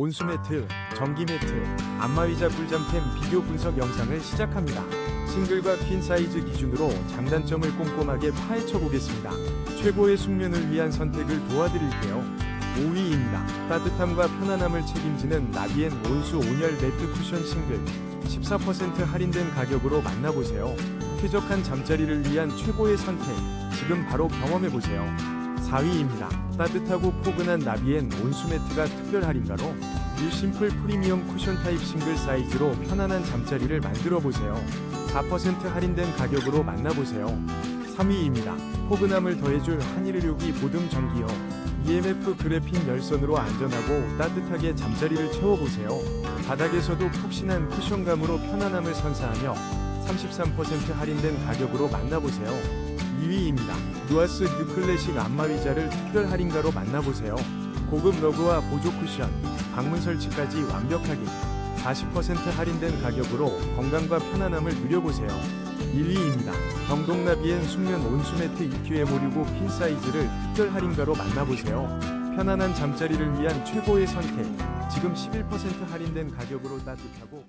온수 매트, 전기 매트, 안마의자 꿀잠템 비교 분석 영상을 시작합니다. 싱글과 퀸 사이즈 기준으로 장단점을 꼼꼼하게 파헤쳐 보겠습니다. 최고의 숙면을 위한 선택을 도와드릴게요. 5위입니다. 따뜻함과 편안함을 책임지는 나비엔 온수 온열 매트 쿠션 싱글 14% 할인된 가격으로 만나보세요. 쾌적한 잠자리를 위한 최고의 선택 지금 바로 경험해보세요. 4위입니다. 따뜻하고 포근한 나비엔 온수 매트가 특별 할인가로 유 심플 프리미엄 쿠션 타입 싱글 사이즈로 편안한 잠자리를 만들어 보세요. 4% 할인된 가격으로 만나보세요. 3위입니다. 포근함을 더해줄 한일의료기 보듬 전기요. EMF 그래핀 열선으로 안전하고 따뜻하게 잠자리를 채워보세요. 바닥에서도 푹신한 쿠션감으로 편안함을 선사하며 33% 할인된 가격으로 만나보세요. 2위입니다. 누아스 뉴클래식 안마의자를 특별 할인가로 만나보세요. 고급 러그와 보조 쿠션, 방문 설치까지 완벽하게 40% 할인된 가격으로 건강과 편안함을 누려보세요. 1위입니다. 경동나비엔 숙면 온수매트 EQM565 퀸 사이즈를 특별 할인가로 만나보세요. 편안한 잠자리를 위한 최고의 선택. 지금 11% 할인된 가격으로 따뜻하고